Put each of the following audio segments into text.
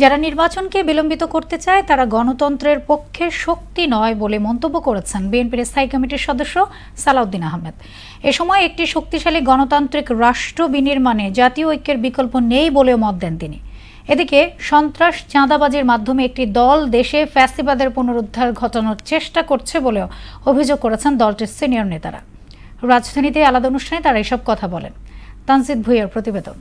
যারা নির্বাচনকে বিলম্বিত করতে চায়, তারা গণতন্ত্রের পক্ষে শক্তি নয় বলে মন্তব্য করেছেন বিএনপির স্থায়ী কমিটির সদস্য সালাউদ্দিন আহমেদ। এ সময় একটি শক্তিশালী গণতান্ত্রিক রাষ্ট্র বিনির্মাণে জাতীয় ঐক্যের বিকল্প নেই বলেও মত দেন তিনি। এদিকে সন্ত্রাস চাঁদাবাজির মাধ্যমে একটি দল দেশে ফ্যাসিবাদের পুনরুদ্ধার ঘটানোর চেষ্টা করছে বলেও অভিযোগ করেছেন দলটির সিনিয়র নেতারা। রাজধানীতে আলাদা অনুষ্ঠানে তারা এসব কথা বলেন। তানজিদ ভুইয়ার প্রতিবেদন।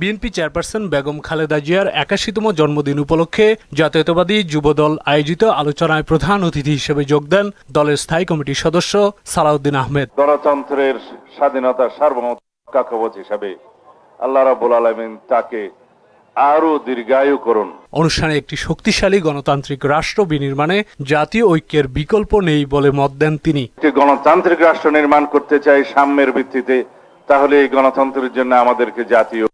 বিএনপি চেয়ারপারসন বেগম খালেদা জিয়ার একাশিতম জন্মদিন উপলক্ষে জাতীয়তাবাদী যুবদল আয়োজিত আলোচনায় প্রধান অতিথি হিসেবে যোগ দেন দলের স্থায়ী কমিটির সদস্য সালাউদ্দিন আহমেদ। গণতন্ত্রের স্বাধীনতা সার্বভৌমত্ব কবচ হিসাবে আল্লাহ রাবুল আলমিন তাকে আরও দীর্ঘায়ু করুন। অনুষ্ঠানে একটি শক্তিশালী গণতান্ত্রিক রাষ্ট্র বিনির্মাণে জাতীয় ঐক্যের বিকল্প নেই বলে মত দেন তিনি। একটি গণতান্ত্রিক রাষ্ট্র নির্মাণ করতে চাই সাম্যের ভিত্তিতে তাহলে এই গণতন্ত্রের জন্য আমাদেরকে জাতীয়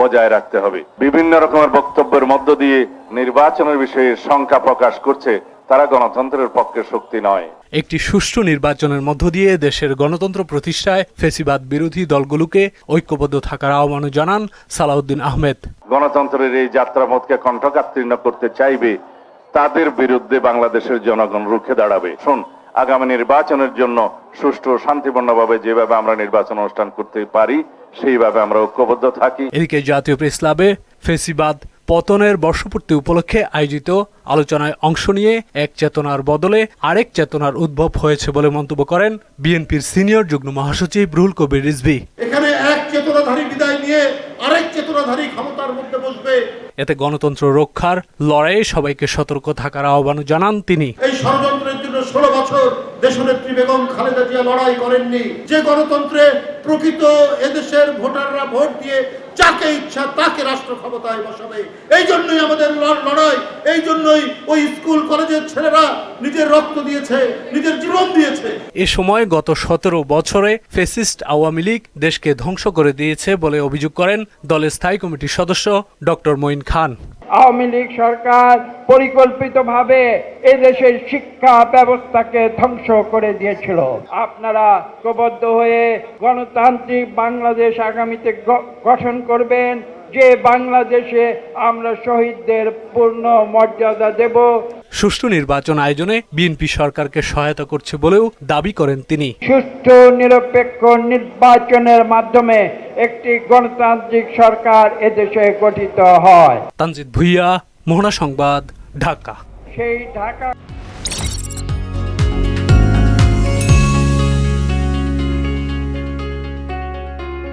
বজায় রাখতে হবে। বিভিন্ন রকমের বক্তব্যের মধ্য দিয়ে নির্বাচনের বিষয়ে শঙ্কা প্রকাশ করছে তারা গণতন্ত্রের পক্ষে শক্তি নয়। একটি সুষ্ঠু নির্বাচনের মধ্য দিয়ে দেশের গণতন্ত্র প্রতিষ্ঠায় ফেসিবাদ বিরোধী দলগুলোকে ঐক্যবদ্ধ থাকার আহ্বান জানান সালাউদ্দিন আহমেদ। গণতন্ত্রের এই যাত্রাপথকে কণ্ঠকাত্তীর্ণ করতে চাইবে তাদের বিরুদ্ধে বাংলাদেশের জনগণ রুখে দাঁড়াবে। শোন আগামী নির্বাচনের জন্য সুষ্ঠু ও শান্তিপূর্ণভাবে যেভাবে আমরা নির্বাচন অনুষ্ঠান করতে পারি সেইভাবে আমরা ঐক্যবদ্ধ থাকি। এদিকে জাতীয় প্রেস ক্লাবে ফেসিবাদ পতনের বর্ষপূর্তি উপলক্ষে আয়োজিত আলোচনায় অংশ নিয়ে এক চেতনার বদলে আরেক চেতনার উদ্ভব হয়েছে বলে মন্তব্য করেন বিএনপির সিনিয়র যুগ্ম মহাসচিব রুহুল কবির রিজভি। এখানে এক চেতনাধারী বিদায় নিয়ে আরেক চেতনাধারী ক্ষমতার মধ্যে বসবে। এতে গণতন্ত্র রক্ষার লড়াইয়ে সবাইকে সতর্ক থাকার আহ্বান জানান তিনি। এই ষড়যন্ত্রের জন্য ষোলো বছর দেশনেত্রী বেগম খালেদা জিয়া লড়াই করেননি। যে গণতন্ত্রে প্রকৃত এদেশের ভোটাররা ভোট দিয়ে যাকে ইচ্ছা তাকে রাষ্ট্র ক্ষমতায় বসাবে। এই জন্যই আমাদের লড়াই এই জন্যই ওই স্কুল কলেজের ছেলেরা নিজের রক্ত দিয়েছে নিজের জীবন দিয়েছে। এ সময় গত সতেরো বছরে ফেসিস্ট আওয়ামী লীগ দেশকে ধ্বংস করে দিয়েছে বলে অভিযোগ করেন দলের স্থায়ী কমিটির সদস্য ডক্টর মঈন খান। আওয়ামী লীগ সরকার পরিকল্পিতভাবে এদেশের শিক্ষা ব্যবস্থাকে ধ্বংস করে দিয়েছিল। আপনারা ঐক্যবদ্ধ হয়ে গণতান্ত্রিক বাংলাদেশ আগামীতে গঠন করবেন। যে বাংলাদেশে আমরা শহীদদের পূর্ণ মর্যাদা দেব। সুষ্ঠু নির্বাচন আয়োজনে বিএনপি সরকারকে সহায়তা করছে বলেও দাবি করেন তিনি। সুষ্ঠু নিরপেক্ষ নির্বাচনের মাধ্যমে একটি গণতান্ত্রিক সরকার এদেশে গঠিত হয়। তানজিদ ভুইয়া মোহনা সংবাদ ঢাকা। সেই ঢাকা